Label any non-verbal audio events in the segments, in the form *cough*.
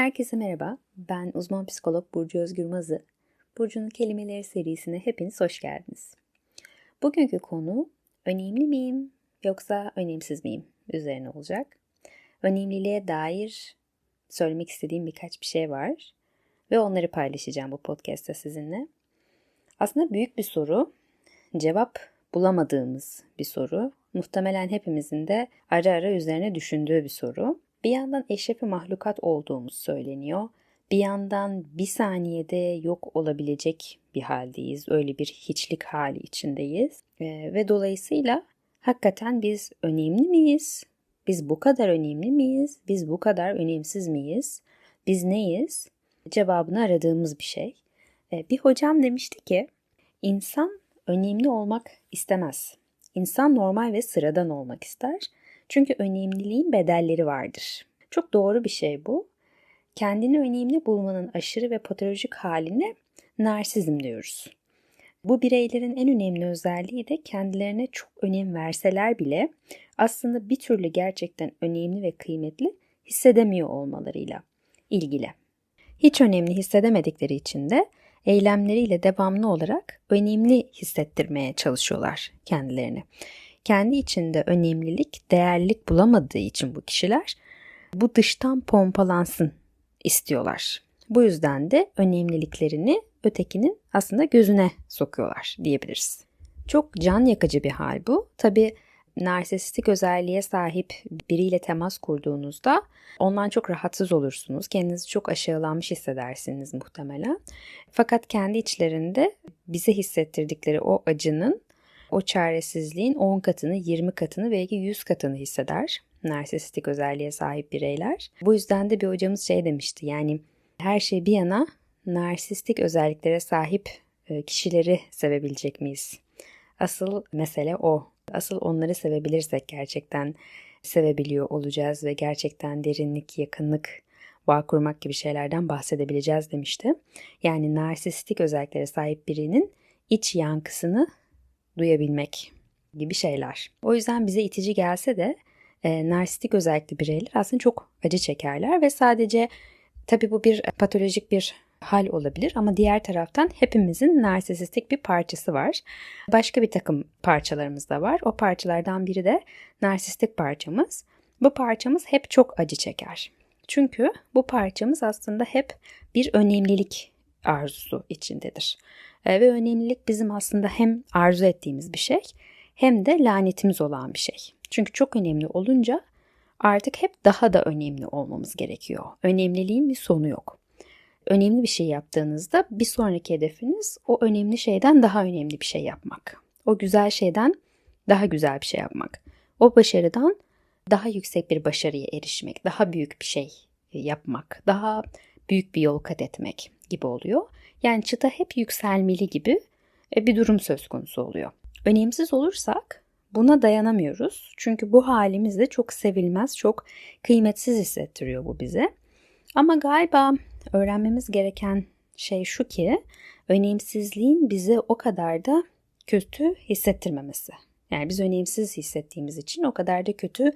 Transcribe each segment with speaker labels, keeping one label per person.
Speaker 1: Herkese merhaba. Ben uzman psikolog Burcu Özgür Mazı. Burcu'nun kelimeleri serisine hepiniz hoş geldiniz. Bugünkü konu önemli miyim yoksa önemsiz miyim üzerine olacak. Önemliliğe dair söylemek istediğim birkaç bir şey var ve onları paylaşacağım bu podcast'ta sizinle. Aslında büyük bir soru, cevap bulamadığımız bir soru. Muhtemelen hepimizin de ara ara üzerine düşündüğü bir soru. Bir yandan eşrefi mahlukat olduğumuz söyleniyor. Bir yandan bir saniyede yok olabilecek bir haldeyiz. Öyle bir hiçlik hali içindeyiz. Ee, ve dolayısıyla hakikaten biz önemli miyiz? Biz bu kadar önemli miyiz? Biz bu kadar önemsiz miyiz? Biz neyiz? Cevabını aradığımız bir şey. Ee, bir hocam demişti ki insan önemli olmak istemez. İnsan normal ve sıradan olmak ister. Çünkü önemliliğin bedelleri vardır. Çok doğru bir şey bu. Kendini önemli bulmanın aşırı ve patolojik haline narsizm diyoruz. Bu bireylerin en önemli özelliği de kendilerine çok önem verseler bile aslında bir türlü gerçekten önemli ve kıymetli hissedemiyor olmalarıyla ilgili. Hiç önemli hissedemedikleri için de eylemleriyle devamlı olarak önemli hissettirmeye çalışıyorlar kendilerini. Kendi içinde önemlilik, değerlilik bulamadığı için bu kişiler bu dıştan pompalansın istiyorlar. Bu yüzden de önemliliklerini ötekinin aslında gözüne sokuyorlar diyebiliriz. Çok can yakıcı bir hal bu. Tabi narsistik özelliğe sahip biriyle temas kurduğunuzda ondan çok rahatsız olursunuz. Kendinizi çok aşağılanmış hissedersiniz muhtemelen. Fakat kendi içlerinde bize hissettirdikleri o acının, o çaresizliğin 10 katını, 20 katını belki 100 katını hisseder narsistik özelliğe sahip bireyler. Bu yüzden de bir hocamız şey demişti yani her şey bir yana narsistik özelliklere sahip e, kişileri sevebilecek miyiz? Asıl mesele o. Asıl onları sevebilirsek gerçekten sevebiliyor olacağız ve gerçekten derinlik, yakınlık, bağ kurmak gibi şeylerden bahsedebileceğiz demişti. Yani narsistik özelliklere sahip birinin iç yankısını duyabilmek gibi şeyler. O yüzden bize itici gelse de e, narsistik özellikli bireyler aslında çok acı çekerler ve sadece tabi bu bir patolojik bir hal olabilir ama diğer taraftan hepimizin narsistik bir parçası var. Başka bir takım parçalarımız da var. O parçalardan biri de narsistik parçamız. Bu parçamız hep çok acı çeker. Çünkü bu parçamız aslında hep bir önemlilik arzusu içindedir. E, ve önemlilik bizim aslında hem arzu ettiğimiz bir şey hem de lanetimiz olan bir şey. Çünkü çok önemli olunca artık hep daha da önemli olmamız gerekiyor. Önemliliğin bir sonu yok. Önemli bir şey yaptığınızda bir sonraki hedefiniz o önemli şeyden daha önemli bir şey yapmak. O güzel şeyden daha güzel bir şey yapmak. O başarıdan daha yüksek bir başarıya erişmek, daha büyük bir şey yapmak, daha büyük bir yol kat etmek gibi oluyor. Yani çıta hep yükselmeli gibi e, bir durum söz konusu oluyor. Önemsiz olursak buna dayanamıyoruz. Çünkü bu halimiz de çok sevilmez, çok kıymetsiz hissettiriyor bu bize. Ama galiba öğrenmemiz gereken şey şu ki önemsizliğin bizi o kadar da kötü hissettirmemesi. Yani biz önemsiz hissettiğimiz için o kadar da kötü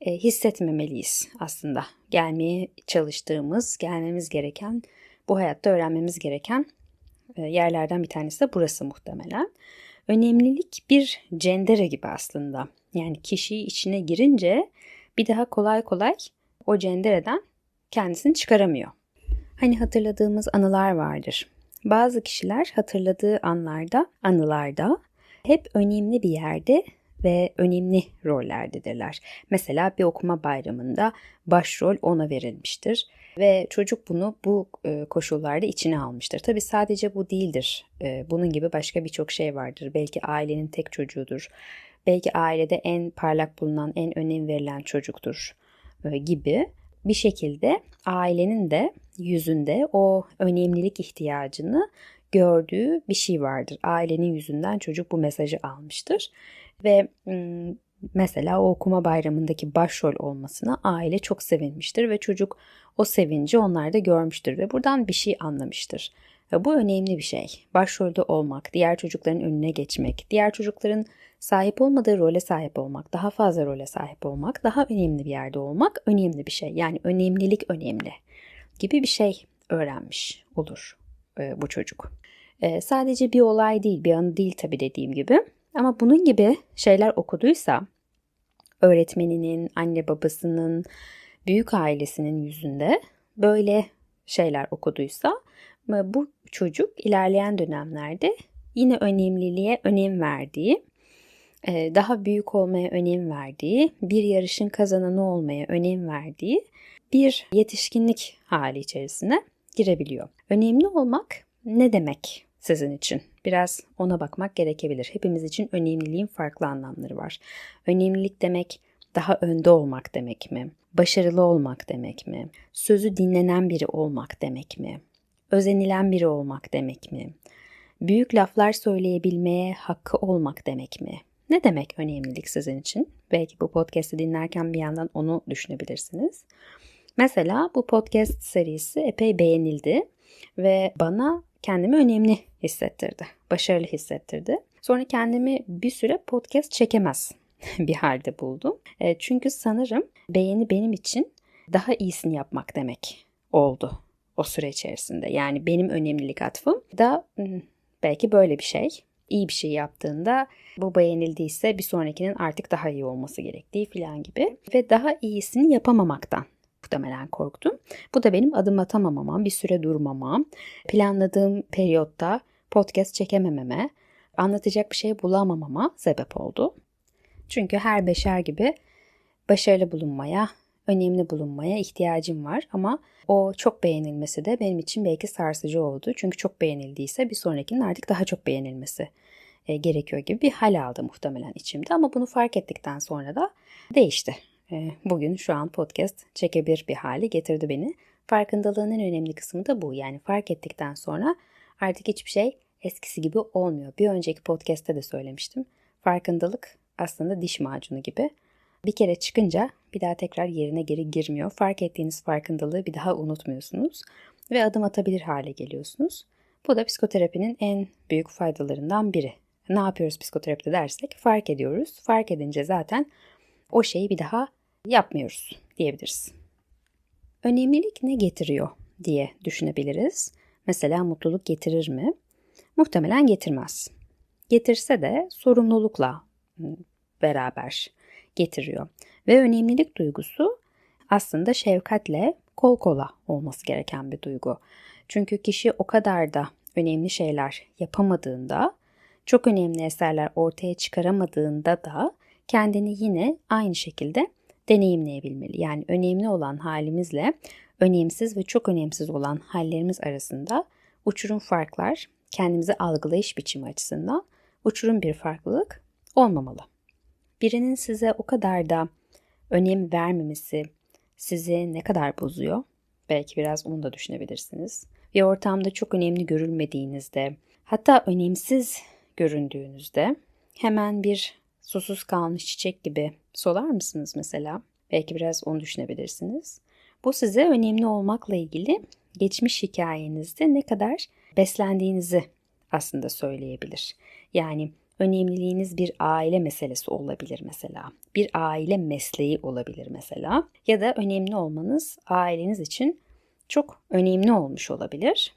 Speaker 1: e, hissetmemeliyiz aslında. Gelmeye çalıştığımız, gelmemiz gereken, bu hayatta öğrenmemiz gereken e, yerlerden bir tanesi de burası muhtemelen. Önemlilik bir cendere gibi aslında. Yani kişi içine girince bir daha kolay kolay o cendereden kendisini çıkaramıyor. Hani hatırladığımız anılar vardır. Bazı kişiler hatırladığı anlarda, anılarda hep önemli bir yerde ve önemli rollerdedirler. Mesela bir okuma bayramında başrol ona verilmiştir ve çocuk bunu bu e, koşullarda içine almıştır. Tabi sadece bu değildir. E, bunun gibi başka birçok şey vardır. Belki ailenin tek çocuğudur. Belki ailede en parlak bulunan, en önem verilen çocuktur e, gibi bir şekilde ailenin de yüzünde o önemlilik ihtiyacını gördüğü bir şey vardır. Ailenin yüzünden çocuk bu mesajı almıştır ve mesela o okuma bayramındaki başrol olmasına aile çok sevinmiştir ve çocuk o sevinci onlarda görmüştür ve buradan bir şey anlamıştır. Ve bu önemli bir şey. Başrolde olmak, diğer çocukların önüne geçmek, diğer çocukların sahip olmadığı role sahip olmak, daha fazla role sahip olmak, daha önemli bir yerde olmak önemli bir şey. Yani önemlilik önemli. gibi bir şey öğrenmiş olur e, bu çocuk. Sadece bir olay değil, bir anı değil tabii dediğim gibi. Ama bunun gibi şeyler okuduysa öğretmeninin, anne babasının, büyük ailesinin yüzünde böyle şeyler okuduysa bu çocuk ilerleyen dönemlerde yine önemliliğe önem verdiği, e, daha büyük olmaya önem verdiği, bir yarışın kazananı olmaya önem verdiği bir yetişkinlik hali içerisine girebiliyor. Önemli olmak ne demek sizin için? Biraz ona bakmak gerekebilir. Hepimiz için önemliliğin farklı anlamları var. Önemlilik demek daha önde olmak demek mi? Başarılı olmak demek mi? Sözü dinlenen biri olmak demek mi? Özenilen biri olmak demek mi? Büyük laflar söyleyebilmeye hakkı olmak demek mi? Ne demek önemlilik sizin için? Belki bu podcast'i dinlerken bir yandan onu düşünebilirsiniz. Mesela bu podcast serisi epey beğenildi ve bana kendimi önemli hissettirdi, başarılı hissettirdi. Sonra kendimi bir süre podcast çekemez *laughs* bir halde buldum. E, çünkü sanırım beğeni benim için daha iyisini yapmak demek oldu o süre içerisinde. Yani benim önemlilik atfım da hmm, belki böyle bir şey. İyi bir şey yaptığında bu beğenildiyse bir sonrakinin artık daha iyi olması gerektiği falan gibi. Ve daha iyisini yapamamaktan muhtemelen korktum. Bu da benim adım atamamama, bir süre durmamam, planladığım periyotta podcast çekemememe, anlatacak bir şey bulamamama sebep oldu. Çünkü her beşer gibi başarılı bulunmaya, önemli bulunmaya ihtiyacım var ama o çok beğenilmesi de benim için belki sarsıcı oldu. Çünkü çok beğenildiyse bir sonrakinin artık daha çok beğenilmesi e, gerekiyor gibi bir hal aldı muhtemelen içimde ama bunu fark ettikten sonra da değişti. E, bugün şu an podcast çekebilir bir hale getirdi beni. Farkındalığın en önemli kısmı da bu. Yani fark ettikten sonra artık hiçbir şey eskisi gibi olmuyor. Bir önceki podcast'te de söylemiştim. Farkındalık aslında diş macunu gibi. Bir kere çıkınca bir daha tekrar yerine geri girmiyor. Fark ettiğiniz farkındalığı bir daha unutmuyorsunuz ve adım atabilir hale geliyorsunuz. Bu da psikoterapinin en büyük faydalarından biri. Ne yapıyoruz psikoterapide dersek fark ediyoruz. Fark edince zaten o şeyi bir daha yapmıyoruz diyebiliriz. Önemlilik ne getiriyor diye düşünebiliriz. Mesela mutluluk getirir mi? Muhtemelen getirmez. Getirse de sorumlulukla beraber getiriyor. Ve önemlilik duygusu aslında şefkatle kol kola olması gereken bir duygu. Çünkü kişi o kadar da önemli şeyler yapamadığında, çok önemli eserler ortaya çıkaramadığında da kendini yine aynı şekilde deneyimleyebilmeli. Yani önemli olan halimizle önemsiz ve çok önemsiz olan hallerimiz arasında uçurum farklar, kendimizi algılayış biçimi açısından uçurum bir farklılık olmamalı. Birinin size o kadar da önem vermemesi sizi ne kadar bozuyor? Belki biraz onu da düşünebilirsiniz. Bir ortamda çok önemli görülmediğinizde, hatta önemsiz göründüğünüzde hemen bir susuz kalmış çiçek gibi solar mısınız mesela? Belki biraz onu düşünebilirsiniz. Bu size önemli olmakla ilgili geçmiş hikayenizde ne kadar beslendiğinizi aslında söyleyebilir. Yani önemliliğiniz bir aile meselesi olabilir mesela. Bir aile mesleği olabilir mesela. Ya da önemli olmanız aileniz için çok önemli olmuş olabilir.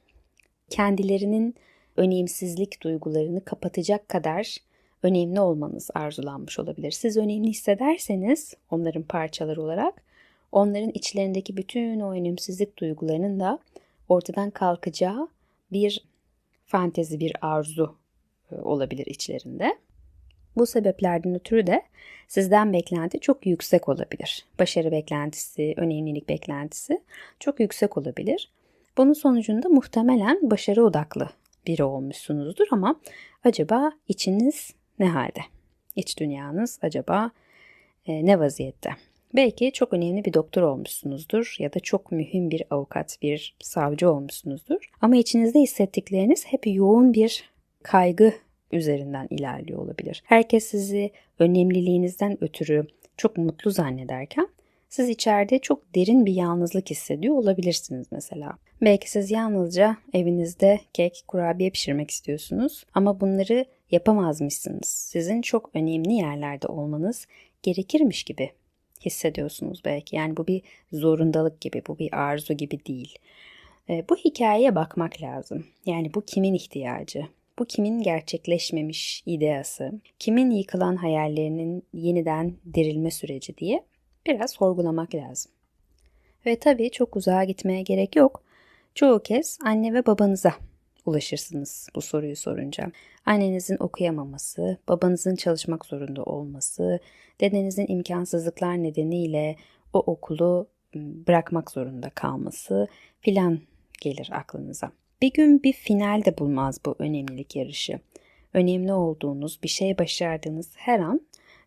Speaker 1: Kendilerinin önemsizlik duygularını kapatacak kadar önemli olmanız arzulanmış olabilir. Siz önemli hissederseniz onların parçaları olarak onların içlerindeki bütün o önemsizlik duygularının da ortadan kalkacağı bir fantezi, bir arzu e, olabilir içlerinde. Bu sebeplerden ötürü de sizden beklenti çok yüksek olabilir. Başarı beklentisi, önemlilik beklentisi çok yüksek olabilir. Bunun sonucunda muhtemelen başarı odaklı biri olmuşsunuzdur ama acaba içiniz ne halde? İç dünyanız acaba e, ne vaziyette? Belki çok önemli bir doktor olmuşsunuzdur ya da çok mühim bir avukat, bir savcı olmuşsunuzdur. Ama içinizde hissettikleriniz hep yoğun bir kaygı üzerinden ilerliyor olabilir. Herkes sizi önemliliğinizden ötürü çok mutlu zannederken siz içeride çok derin bir yalnızlık hissediyor olabilirsiniz mesela. Belki siz yalnızca evinizde kek, kurabiye pişirmek istiyorsunuz ama bunları yapamazmışsınız. Sizin çok önemli yerlerde olmanız gerekirmiş gibi hissediyorsunuz belki. Yani bu bir zorundalık gibi, bu bir arzu gibi değil. E, bu hikayeye bakmak lazım. Yani bu kimin ihtiyacı? Bu kimin gerçekleşmemiş ideası? Kimin yıkılan hayallerinin yeniden dirilme süreci diye biraz sorgulamak lazım. Ve tabii çok uzağa gitmeye gerek yok. Çoğu kez anne ve babanıza ulaşırsınız bu soruyu sorunca. Annenizin okuyamaması, babanızın çalışmak zorunda olması, dedenizin imkansızlıklar nedeniyle o okulu bırakmak zorunda kalması filan gelir aklınıza. Bir gün bir final de bulmaz bu önemlilik yarışı. Önemli olduğunuz, bir şey başardığınız her an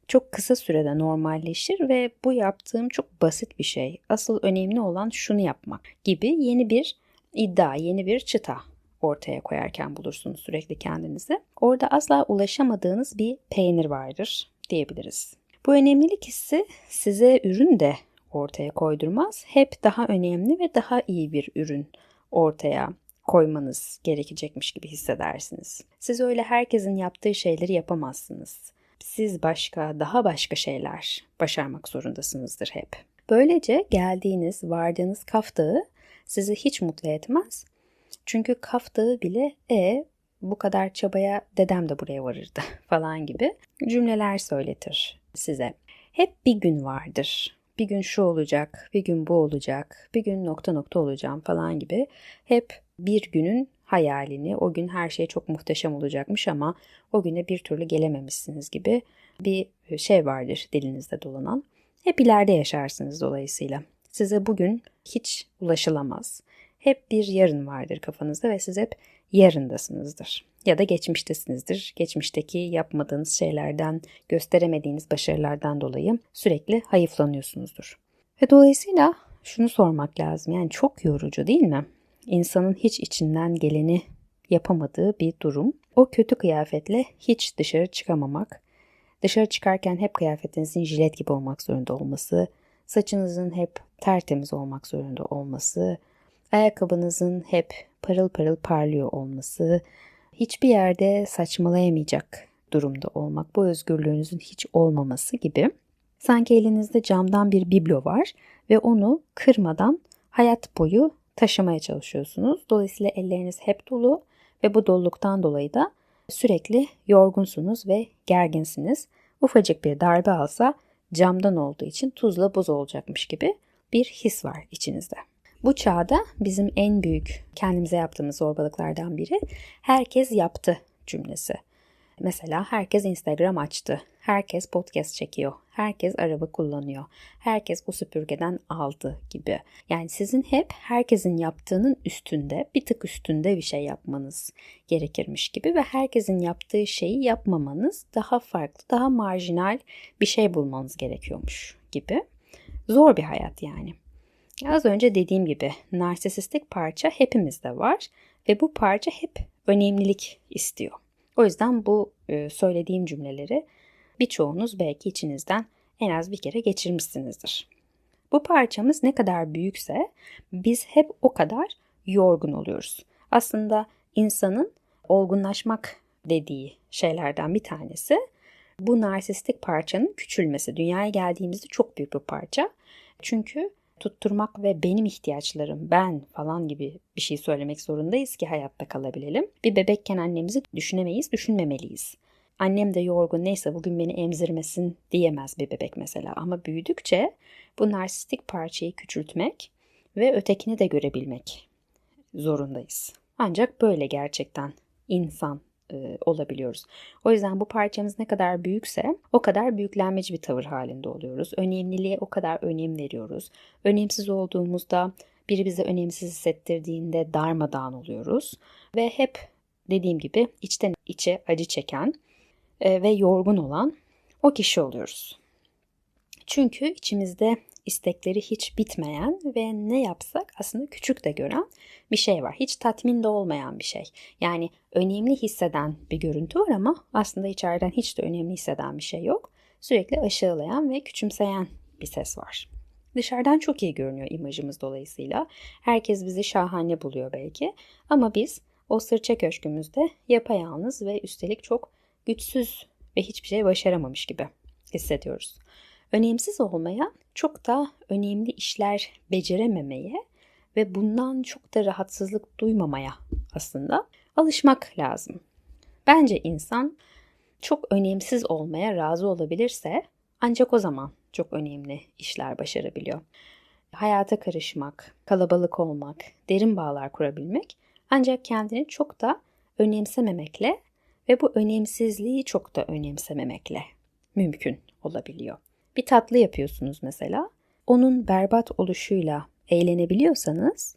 Speaker 1: çok kısa sürede normalleşir ve bu yaptığım çok basit bir şey. Asıl önemli olan şunu yapmak gibi yeni bir iddia, yeni bir çıta ortaya koyarken bulursunuz sürekli kendinizi. Orada asla ulaşamadığınız bir peynir vardır diyebiliriz. Bu önemlilik hissi size ürün de ortaya koydurmaz. Hep daha önemli ve daha iyi bir ürün ortaya koymanız gerekecekmiş gibi hissedersiniz. Siz öyle herkesin yaptığı şeyleri yapamazsınız. Siz başka, daha başka şeyler başarmak zorundasınızdır hep. Böylece geldiğiniz, vardığınız kaftağı sizi hiç mutlu etmez. Çünkü kaftağı bile e bu kadar çabaya dedem de buraya varırdı *laughs* falan gibi cümleler söyletir size. Hep bir gün vardır. Bir gün şu olacak, bir gün bu olacak, bir gün nokta nokta olacağım falan gibi hep bir günün hayalini, o gün her şey çok muhteşem olacakmış ama o güne bir türlü gelememişsiniz gibi bir şey vardır dilinizde dolanan. Hep ileride yaşarsınız dolayısıyla. Size bugün hiç ulaşılamaz. Hep bir yarın vardır kafanızda ve siz hep yarındasınızdır. Ya da geçmiştesinizdir. Geçmişteki yapmadığınız şeylerden, gösteremediğiniz başarılardan dolayı sürekli hayıflanıyorsunuzdur. Ve dolayısıyla şunu sormak lazım. Yani çok yorucu değil mi? İnsanın hiç içinden geleni yapamadığı bir durum. O kötü kıyafetle hiç dışarı çıkamamak, dışarı çıkarken hep kıyafetinizin jilet gibi olmak zorunda olması, saçınızın hep tertemiz olmak zorunda olması, ayakkabınızın hep parıl parıl parlıyor olması, hiçbir yerde saçmalayamayacak durumda olmak, bu özgürlüğünüzün hiç olmaması gibi sanki elinizde camdan bir biblo var ve onu kırmadan hayat boyu taşımaya çalışıyorsunuz. Dolayısıyla elleriniz hep dolu ve bu doluluktan dolayı da sürekli yorgunsunuz ve gerginsiniz. Ufacık bir darbe alsa camdan olduğu için tuzla buz olacakmış gibi bir his var içinizde. Bu çağda bizim en büyük kendimize yaptığımız zorbalıklardan biri herkes yaptı cümlesi. Mesela herkes Instagram açtı. Herkes podcast çekiyor. Herkes araba kullanıyor. Herkes bu süpürgeden aldı gibi. Yani sizin hep herkesin yaptığının üstünde, bir tık üstünde bir şey yapmanız gerekirmiş gibi ve herkesin yaptığı şeyi yapmamanız daha farklı, daha marjinal bir şey bulmanız gerekiyormuş gibi. Zor bir hayat yani. Az önce dediğim gibi narsisistik parça hepimizde var ve bu parça hep önemlilik istiyor. O yüzden bu e, söylediğim cümleleri birçoğunuz belki içinizden en az bir kere geçirmişsinizdir. Bu parçamız ne kadar büyükse biz hep o kadar yorgun oluyoruz. Aslında insanın olgunlaşmak dediği şeylerden bir tanesi bu narsistik parçanın küçülmesi. Dünyaya geldiğimizde çok büyük bir parça. Çünkü tutturmak ve benim ihtiyaçlarım, ben falan gibi bir şey söylemek zorundayız ki hayatta kalabilelim. Bir bebekken annemizi düşünemeyiz, düşünmemeliyiz. Annem de yorgun neyse bugün beni emzirmesin diyemez bir bebek mesela. Ama büyüdükçe bu narsistik parçayı küçültmek ve ötekini de görebilmek zorundayız. Ancak böyle gerçekten insan e, olabiliyoruz. O yüzden bu parçamız ne kadar büyükse o kadar büyüklenmeci bir tavır halinde oluyoruz. Önemliliğe o kadar önem veriyoruz. Önemsiz olduğumuzda biri bize önemsiz hissettirdiğinde darmadağın oluyoruz. Ve hep dediğim gibi içten içe acı çeken ve yorgun olan o kişi oluyoruz. Çünkü içimizde istekleri hiç bitmeyen ve ne yapsak aslında küçük de gören bir şey var. Hiç tatmin de olmayan bir şey. Yani önemli hisseden bir görüntü var ama aslında içeriden hiç de önemli hisseden bir şey yok. Sürekli aşağılayan ve küçümseyen bir ses var. Dışarıdan çok iyi görünüyor imajımız dolayısıyla. Herkes bizi şahane buluyor belki. Ama biz o sırça köşkümüzde yapayalnız ve üstelik çok güçsüz ve hiçbir şey başaramamış gibi hissediyoruz. önemsiz olmaya, çok da önemli işler becerememeye ve bundan çok da rahatsızlık duymamaya aslında alışmak lazım. Bence insan çok önemsiz olmaya razı olabilirse ancak o zaman çok önemli işler başarabiliyor. Hayata karışmak, kalabalık olmak, derin bağlar kurabilmek ancak kendini çok da önemsememekle ve bu önemsizliği çok da önemsememekle mümkün olabiliyor. Bir tatlı yapıyorsunuz mesela. Onun berbat oluşuyla eğlenebiliyorsanız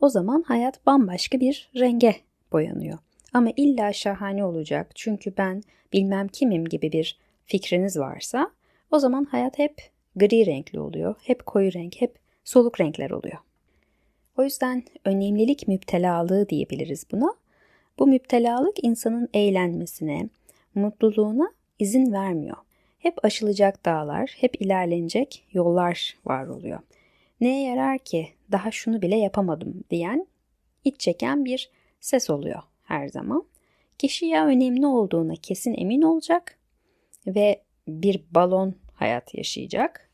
Speaker 1: o zaman hayat bambaşka bir renge boyanıyor. Ama illa şahane olacak çünkü ben bilmem kimim gibi bir fikriniz varsa o zaman hayat hep gri renkli oluyor. Hep koyu renk, hep soluk renkler oluyor. O yüzden önemlilik müptelalığı diyebiliriz buna. Bu müptelalık insanın eğlenmesine, mutluluğuna izin vermiyor. Hep aşılacak dağlar, hep ilerlenecek yollar var oluyor. Neye yarar ki daha şunu bile yapamadım diyen, iç çeken bir ses oluyor her zaman. Kişi ya önemli olduğuna kesin emin olacak ve bir balon hayat yaşayacak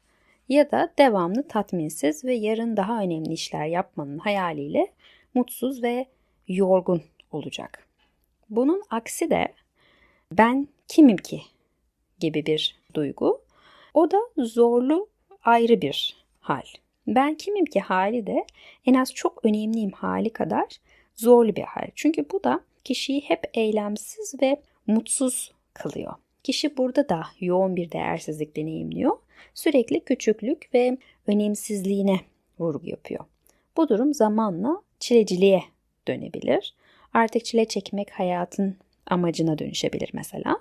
Speaker 1: ya da devamlı tatminsiz ve yarın daha önemli işler yapmanın hayaliyle mutsuz ve yorgun olacak. Bunun aksi de ben kimim ki gibi bir duygu. O da zorlu ayrı bir hal. Ben kimim ki hali de en az çok önemliyim hali kadar zorlu bir hal. Çünkü bu da kişiyi hep eylemsiz ve mutsuz kılıyor. Kişi burada da yoğun bir değersizlik deneyimliyor. Sürekli küçüklük ve önemsizliğine vurgu yapıyor. Bu durum zamanla çileciliğe dönebilir. Artık çile çekmek hayatın amacına dönüşebilir mesela.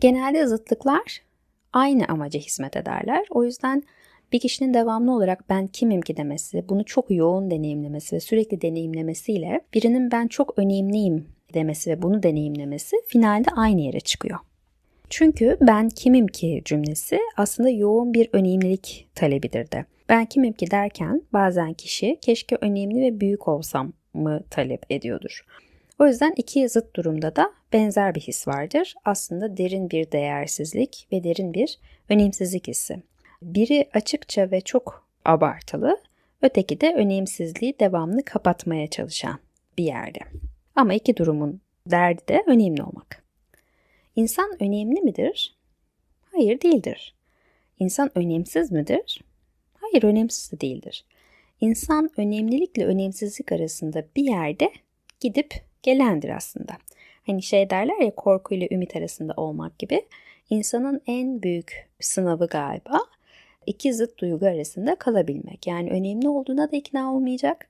Speaker 1: Genelde zıtlıklar aynı amaca hizmet ederler. O yüzden bir kişinin devamlı olarak ben kimim ki demesi, bunu çok yoğun deneyimlemesi ve sürekli deneyimlemesiyle birinin ben çok önemliyim demesi ve bunu deneyimlemesi finalde aynı yere çıkıyor. Çünkü ben kimim ki cümlesi aslında yoğun bir önemlilik talebidir de. Ben kimim ki derken bazen kişi keşke önemli ve büyük olsam mı talep ediyordur. O yüzden iki zıt durumda da benzer bir his vardır. Aslında derin bir değersizlik ve derin bir önemsizlik hissi. Biri açıkça ve çok abartılı, öteki de önemsizliği devamlı kapatmaya çalışan bir yerde. Ama iki durumun derdi de önemli olmak. İnsan önemli midir? Hayır değildir. İnsan önemsiz midir? Hayır önemsiz de değildir. İnsan önemlilikle önemsizlik arasında bir yerde gidip gelendir aslında. Hani şey derler ya korku ile ümit arasında olmak gibi. İnsanın en büyük sınavı galiba iki zıt duygu arasında kalabilmek. Yani önemli olduğuna da ikna olmayacak.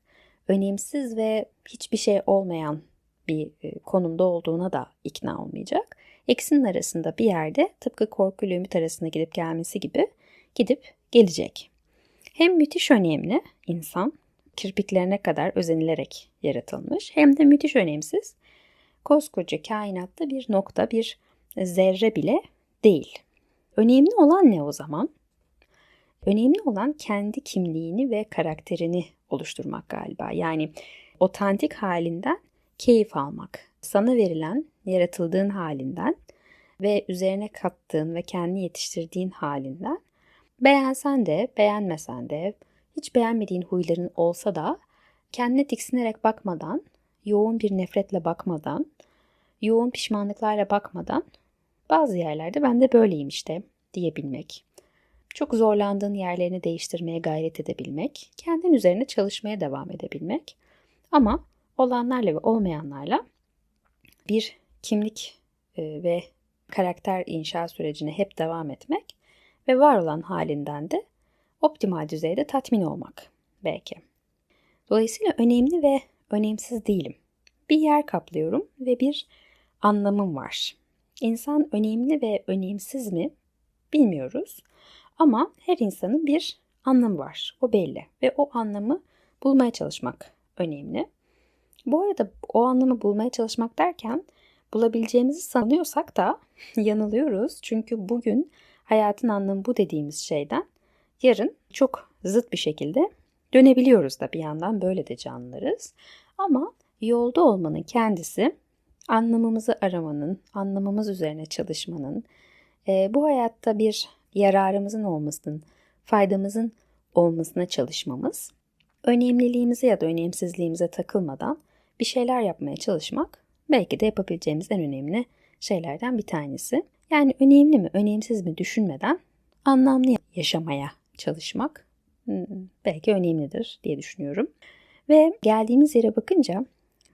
Speaker 1: Önemsiz ve hiçbir şey olmayan bir e, konumda olduğuna da ikna olmayacak. İkisinin arasında bir yerde tıpkı korku ile ümit arasında gidip gelmesi gibi gidip gelecek. Hem müthiş önemli insan, kirpiklerine kadar özenilerek yaratılmış hem de müthiş önemsiz. Koskoca kainatta bir nokta, bir zerre bile değil. Önemli olan ne o zaman? Önemli olan kendi kimliğini ve karakterini oluşturmak galiba. Yani otantik halinden keyif almak. Sana verilen, yaratıldığın halinden ve üzerine kattığın ve kendi yetiştirdiğin halinden beğensen de, beğenmesen de, hiç beğenmediğin huyların olsa da kendine tiksinerek bakmadan, yoğun bir nefretle bakmadan, yoğun pişmanlıklarla bakmadan bazı yerlerde ben de böyleyim işte diyebilmek. Çok zorlandığın yerlerini değiştirmeye gayret edebilmek, kendin üzerine çalışmaya devam edebilmek. Ama olanlarla ve olmayanlarla bir kimlik e, ve karakter inşa sürecine hep devam etmek ve var olan halinden de optimal düzeyde tatmin olmak belki. Dolayısıyla önemli ve önemsiz değilim. Bir yer kaplıyorum ve bir anlamım var. İnsan önemli ve önemsiz mi bilmiyoruz ama her insanın bir anlamı var. O belli ve o anlamı bulmaya çalışmak önemli. Bu arada o anlamı bulmaya çalışmak derken bulabileceğimizi sanıyorsak da *laughs* yanılıyoruz. Çünkü bugün hayatın anlamı bu dediğimiz şeyden yarın çok zıt bir şekilde dönebiliyoruz da bir yandan böyle de canlılarız. Ama yolda olmanın kendisi anlamımızı aramanın, anlamımız üzerine çalışmanın, e, bu hayatta bir yararımızın olmasının, faydamızın olmasına çalışmamız, önemliliğimize ya da önemsizliğimize takılmadan bir şeyler yapmaya çalışmak belki de yapabileceğimiz en önemli şeylerden bir tanesi. Yani önemli mi, önemsiz mi düşünmeden anlamlı yaşamaya çalışmak hmm, belki önemlidir diye düşünüyorum. Ve geldiğimiz yere bakınca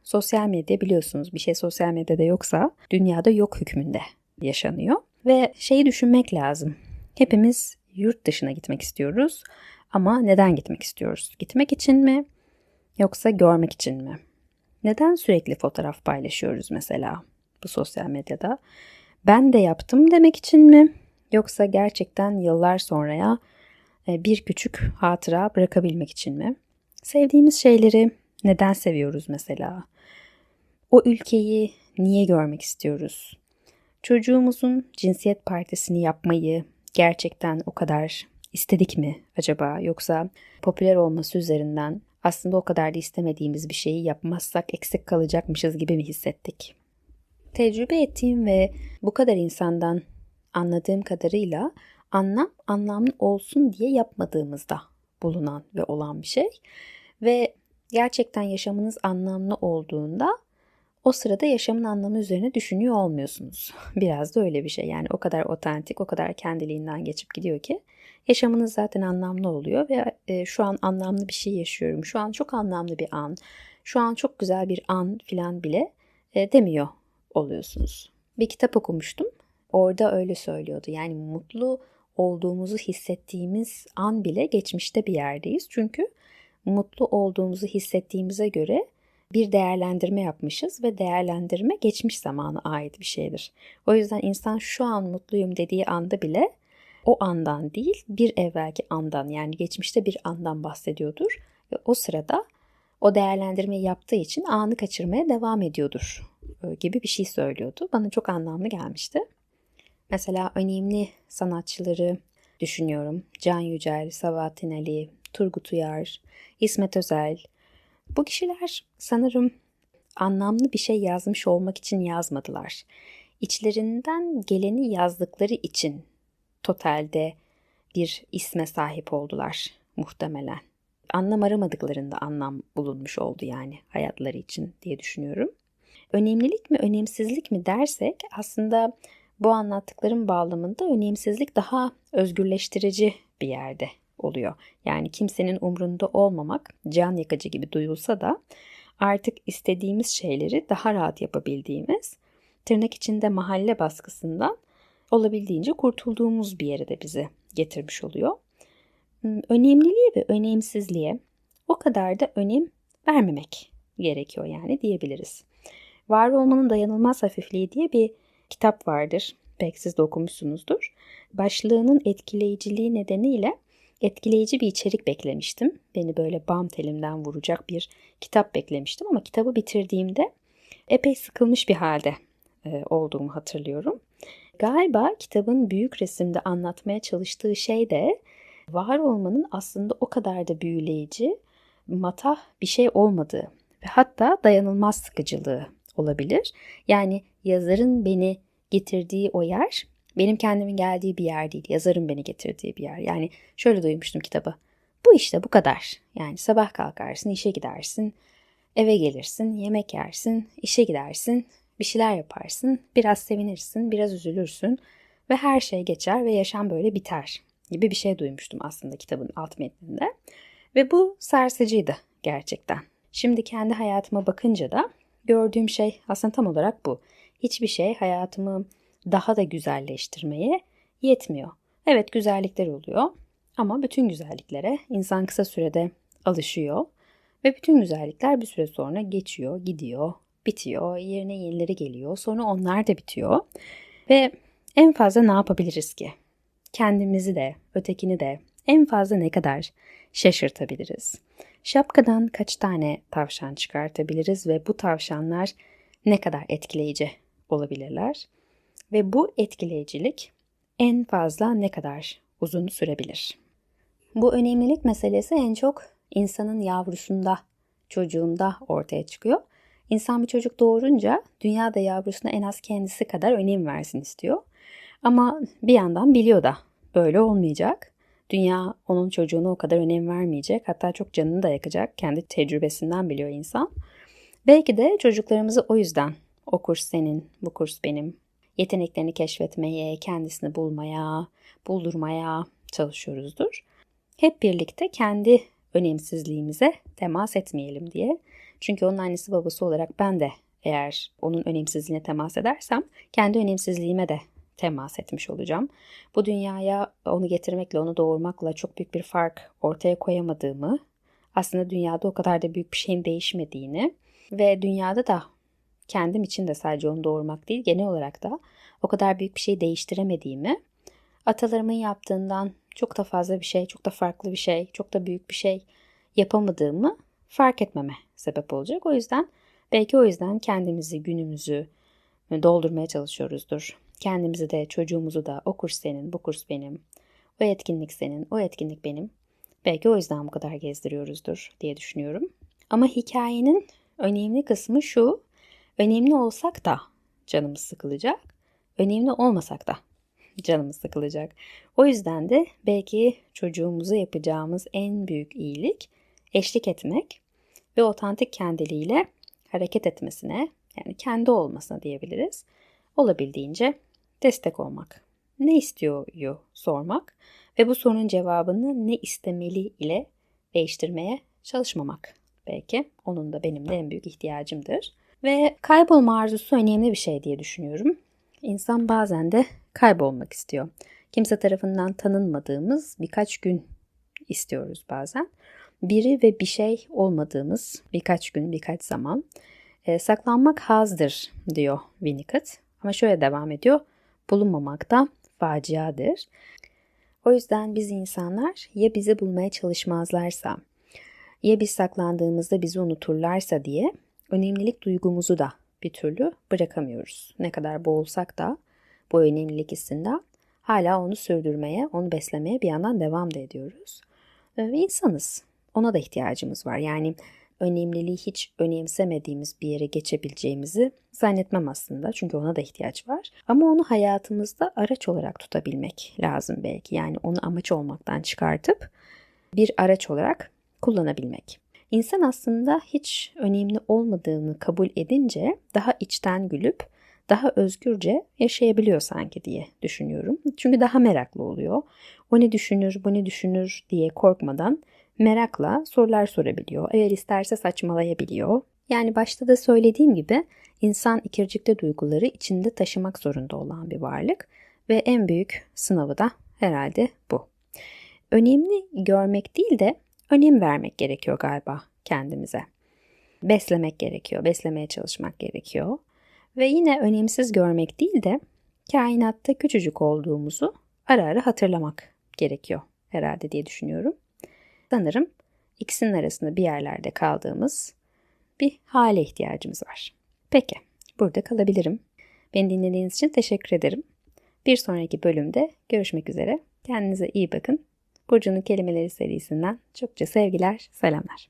Speaker 1: sosyal medya biliyorsunuz bir şey sosyal medyada yoksa dünyada yok hükmünde yaşanıyor. Ve şeyi düşünmek lazım. Hepimiz yurt dışına gitmek istiyoruz. Ama neden gitmek istiyoruz? Gitmek için mi? Yoksa görmek için mi? Neden sürekli fotoğraf paylaşıyoruz mesela bu sosyal medyada? Ben de yaptım demek için mi? Yoksa gerçekten yıllar sonraya bir küçük hatıra bırakabilmek için mi? Sevdiğimiz şeyleri neden seviyoruz mesela? O ülkeyi niye görmek istiyoruz? Çocuğumuzun cinsiyet partisini yapmayı gerçekten o kadar istedik mi acaba? Yoksa popüler olması üzerinden aslında o kadar da istemediğimiz bir şeyi yapmazsak eksik kalacakmışız gibi mi hissettik? Tecrübe ettiğim ve bu kadar insandan anladığım kadarıyla anlam anlamlı olsun diye yapmadığımızda bulunan ve olan bir şey. Ve gerçekten yaşamınız anlamlı olduğunda o sırada yaşamın anlamı üzerine düşünüyor olmuyorsunuz. *laughs* Biraz da öyle bir şey. Yani o kadar otantik, o kadar kendiliğinden geçip gidiyor ki yaşamınız zaten anlamlı oluyor ve e, şu an anlamlı bir şey yaşıyorum. Şu an çok anlamlı bir an. Şu an çok güzel bir an filan bile e, demiyor oluyorsunuz. Bir kitap okumuştum. Orada öyle söylüyordu. Yani mutlu olduğumuzu hissettiğimiz an bile geçmişte bir yerdeyiz. Çünkü mutlu olduğumuzu hissettiğimize göre bir değerlendirme yapmışız ve değerlendirme geçmiş zamana ait bir şeydir. O yüzden insan şu an mutluyum dediği anda bile o andan değil bir evvelki andan yani geçmişte bir andan bahsediyordur ve o sırada o değerlendirmeyi yaptığı için anı kaçırmaya devam ediyordur e, gibi bir şey söylüyordu. Bana çok anlamlı gelmişti. Mesela önemli sanatçıları düşünüyorum. Can Yücel, Sabahattin Ali, Turgut Uyar, İsmet Özel. Bu kişiler sanırım anlamlı bir şey yazmış olmak için yazmadılar. İçlerinden geleni yazdıkları için totalde bir isme sahip oldular muhtemelen. Anlam aramadıklarında anlam bulunmuş oldu yani hayatları için diye düşünüyorum. Önemlilik mi önemsizlik mi dersek aslında bu anlattıklarım bağlamında önemsizlik daha özgürleştirici bir yerde oluyor. Yani kimsenin umrunda olmamak can yakıcı gibi duyulsa da artık istediğimiz şeyleri daha rahat yapabildiğimiz, tırnak içinde mahalle baskısından olabildiğince kurtulduğumuz bir yere de bizi getirmiş oluyor. Hmm, önemliliğe ve önemsizliğe o kadar da önem vermemek gerekiyor yani diyebiliriz. Var olmanın dayanılmaz hafifliği diye bir kitap vardır. Belki siz de okumuşsunuzdur. Başlığının etkileyiciliği nedeniyle etkileyici bir içerik beklemiştim. Beni böyle bam telimden vuracak bir kitap beklemiştim ama kitabı bitirdiğimde epey sıkılmış bir halde e, olduğumu hatırlıyorum. Galiba kitabın büyük resimde anlatmaya çalıştığı şey de var olmanın aslında o kadar da büyüleyici, matah bir şey olmadığı ve hatta dayanılmaz sıkıcılığı olabilir. Yani yazarın beni getirdiği o yer benim kendimin geldiği bir yer değil. Yazarın beni getirdiği bir yer. Yani şöyle duymuştum kitabı. Bu işte bu kadar. Yani sabah kalkarsın, işe gidersin, eve gelirsin, yemek yersin, işe gidersin, bir şeyler yaparsın, biraz sevinirsin, biraz üzülürsün ve her şey geçer ve yaşam böyle biter gibi bir şey duymuştum aslında kitabın alt metninde. Ve bu sarsıcıydı gerçekten. Şimdi kendi hayatıma bakınca da gördüğüm şey aslında tam olarak bu. Hiçbir şey hayatımı daha da güzelleştirmeye yetmiyor. Evet güzellikler oluyor ama bütün güzelliklere insan kısa sürede alışıyor ve bütün güzellikler bir süre sonra geçiyor, gidiyor, bitiyor, yerine yenileri geliyor. Sonra onlar da bitiyor. Ve en fazla ne yapabiliriz ki? Kendimizi de, ötekini de en fazla ne kadar şaşırtabiliriz? Şapkadan kaç tane tavşan çıkartabiliriz ve bu tavşanlar ne kadar etkileyici olabilirler? Ve bu etkileyicilik en fazla ne kadar uzun sürebilir? Bu önemlilik meselesi en çok insanın yavrusunda, çocuğunda ortaya çıkıyor. İnsan bir çocuk doğurunca dünyada yavrusuna en az kendisi kadar önem versin istiyor. Ama bir yandan biliyor da öyle olmayacak. Dünya onun çocuğuna o kadar önem vermeyecek. Hatta çok canını da yakacak. Kendi tecrübesinden biliyor insan. Belki de çocuklarımızı o yüzden o kurs senin, bu kurs benim. Yeteneklerini keşfetmeye, kendisini bulmaya, buldurmaya çalışıyoruzdur. Hep birlikte kendi önemsizliğimize temas etmeyelim diye. Çünkü onun annesi babası olarak ben de eğer onun önemsizliğine temas edersem kendi önemsizliğime de temas etmiş olacağım. Bu dünyaya onu getirmekle, onu doğurmakla çok büyük bir fark ortaya koyamadığımı, aslında dünyada o kadar da büyük bir şeyin değişmediğini ve dünyada da kendim için de sadece onu doğurmak değil, genel olarak da o kadar büyük bir şey değiştiremediğimi, atalarımın yaptığından çok da fazla bir şey, çok da farklı bir şey, çok da büyük bir şey yapamadığımı fark etmeme sebep olacak. O yüzden belki o yüzden kendimizi, günümüzü doldurmaya çalışıyoruzdur. Kendimizi de çocuğumuzu da o kurs senin, bu kurs benim, o etkinlik senin, o etkinlik benim. Belki o yüzden bu kadar gezdiriyoruzdur diye düşünüyorum. Ama hikayenin önemli kısmı şu. Önemli olsak da canımız sıkılacak. Önemli olmasak da *laughs* canımız sıkılacak. O yüzden de belki çocuğumuza yapacağımız en büyük iyilik eşlik etmek ve otantik kendiliğiyle hareket etmesine yani kendi olmasına diyebiliriz. Olabildiğince destek olmak. Ne istiyor sormak ve bu sorunun cevabını ne istemeli ile değiştirmeye çalışmamak. Belki onun da benim de en büyük ihtiyacımdır. Ve kaybolma arzusu önemli bir şey diye düşünüyorum. İnsan bazen de kaybolmak istiyor. Kimse tarafından tanınmadığımız birkaç gün istiyoruz bazen. Biri ve bir şey olmadığımız birkaç gün, birkaç zaman. E, saklanmak hazdır diyor Winnicott. Ama şöyle devam ediyor. Bulunmamak da faciadır. O yüzden biz insanlar ya bizi bulmaya çalışmazlarsa, ya biz saklandığımızda bizi unuturlarsa diye önemlilik duygumuzu da bir türlü bırakamıyoruz. Ne kadar boğulsak da bu önemlilik hissinden hala onu sürdürmeye, onu beslemeye bir yandan devam da ediyoruz. Ve insanız. Ona da ihtiyacımız var. Yani önemliliği hiç önemsemediğimiz bir yere geçebileceğimizi zannetmem aslında. Çünkü ona da ihtiyaç var. Ama onu hayatımızda araç olarak tutabilmek lazım belki. Yani onu amaç olmaktan çıkartıp bir araç olarak kullanabilmek. İnsan aslında hiç önemli olmadığını kabul edince daha içten gülüp daha özgürce yaşayabiliyor sanki diye düşünüyorum. Çünkü daha meraklı oluyor. O ne düşünür, bu ne düşünür diye korkmadan merakla sorular sorabiliyor. Eğer isterse saçmalayabiliyor. Yani başta da söylediğim gibi insan ikircikli duyguları içinde taşımak zorunda olan bir varlık ve en büyük sınavı da herhalde bu. Önemli görmek değil de önem vermek gerekiyor galiba kendimize. Beslemek gerekiyor, beslemeye çalışmak gerekiyor. Ve yine önemsiz görmek değil de kainatta küçücük olduğumuzu ara ara hatırlamak gerekiyor herhalde diye düşünüyorum. Sanırım ikisinin arasında bir yerlerde kaldığımız bir hale ihtiyacımız var. Peki, burada kalabilirim. Beni dinlediğiniz için teşekkür ederim. Bir sonraki bölümde görüşmek üzere. Kendinize iyi bakın. Burcu'nun kelimeleri serisinden çokça sevgiler, selamlar.